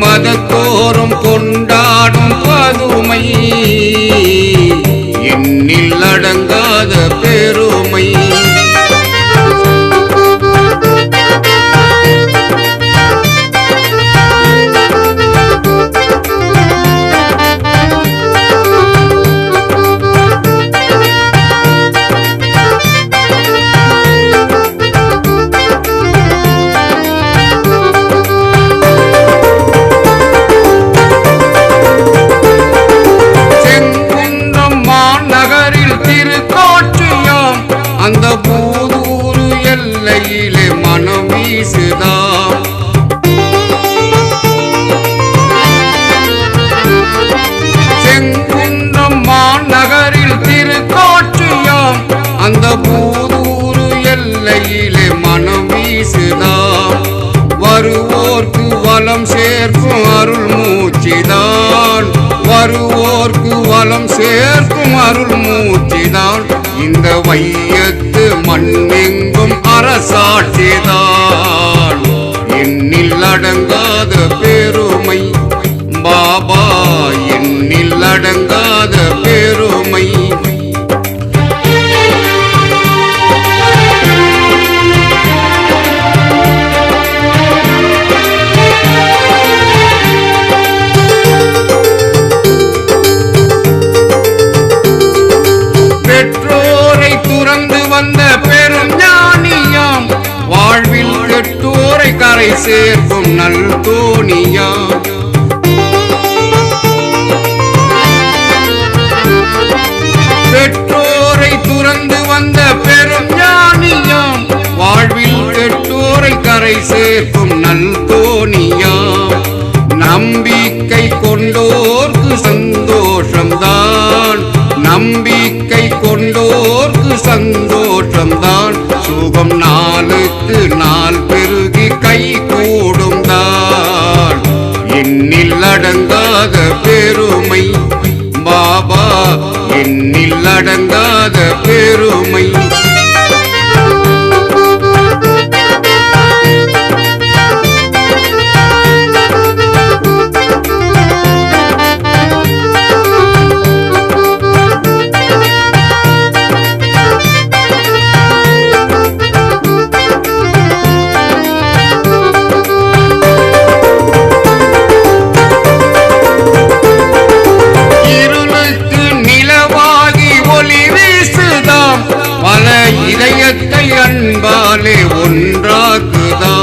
மதத்தோறும் கொண்டாடும் பதுமை. என்னில் அருள் மூச்சிதான் இந்த வையத்து மண்ணெங்கும் அரசாட்சிதான். எண்ணில் அடங்காத பெருமை பாபா எண்ணில் அடங்காத கரை சேர்க்கும் நல் தோணியா? பெற்றோரை துறந்து வந்த பெரும் ஞானியாம் வாழ்வில் பெற்றோரை கரை சேர்க்கும் நல் தோணியாம். நம்பிக்கை கொண்டோர்க்கு சந்தோஷம்தான் நம்பிக்கை கொண்டோர்க்கு சந்தோஷம்தான். சுகம் நாளுக்கு நாள் பெருமை அன்பாலே ஒன்றாக்குதா?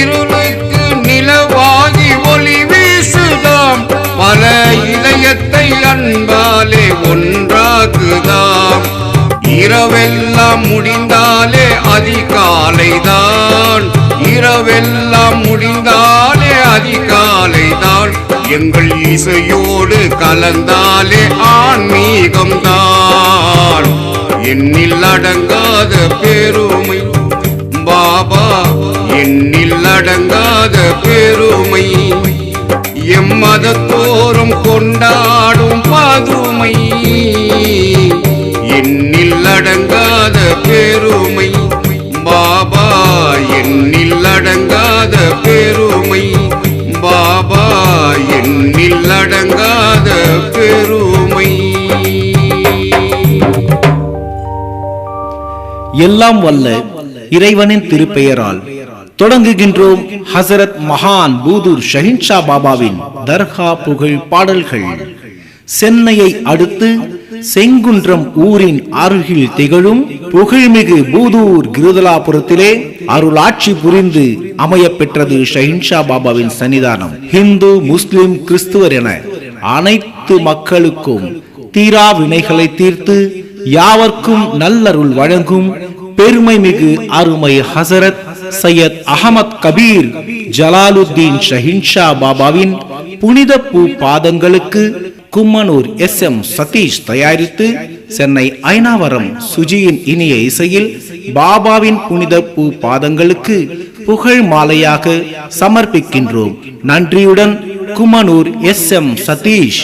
இருளுக்கு நிலவாகி ஒளி வீசுதாம். பல இதயத்தை அன்பாலே ஒன்றாக்குதாம். இரவெல்லாம் முடிந்தாலே அதிகாலைதான். இரவெல்லாம் முடிந்தாலே அதிகாலைதான். எங்கள் இசையோர் கலந்தாலே ஆன்மீகம் தான். எண்ணில் அடங்காத பெருமை பாபா எண்ணில் அடங்காத பெருமை. எம்மதத்தோறும் கொண்டாடும் பதுமை எல்லாம் வல்ல இறைவனின் திருப்பெயரால் தொடங்குகின்றோம் ஹசரத் மகான் பூதூர் ஷஹின்ஷா பாபாவின் தர்கா புகழ் பாடல்கள். சென்னையை அடுத்து செங்குன்றம் ஊரின் அருகில் திகழும் புகழ்மிகு பூதூர் கிருதலாபுரத்திலே அருளாட்சி புரிந்து அமைய பெற்றது ஷஹின்ஷா பாபாவின் சன்னிதானம். ஹிந்து முஸ்லிம் கிறிஸ்துவர் என அனைத்து மக்களுக்கும் தீரா வினைகளை தீர்த்து யாவர்க்கும் நல்லருள் வழங்கும் பெருமை மிகு அருமை ஹசரத் சையத் அகமத் கபீர் ஜலாலுத்தீன் ஷஹின்ஷா பாபாவின் புனித பூ பாதங்களுக்கு கும்மனூர் எஸ் எம் சதீஷ் தயாரித்து சென்னை ஐநாவரம் சுஜியின் இனிய இசையில் பாபாவின் புனித பூ பாதங்களுக்கு புகழ் மாலையாக சமர்ப்பிக்கின்றோம். நன்றியுடன் குமனூர் எஸ் எம் சதீஷ்.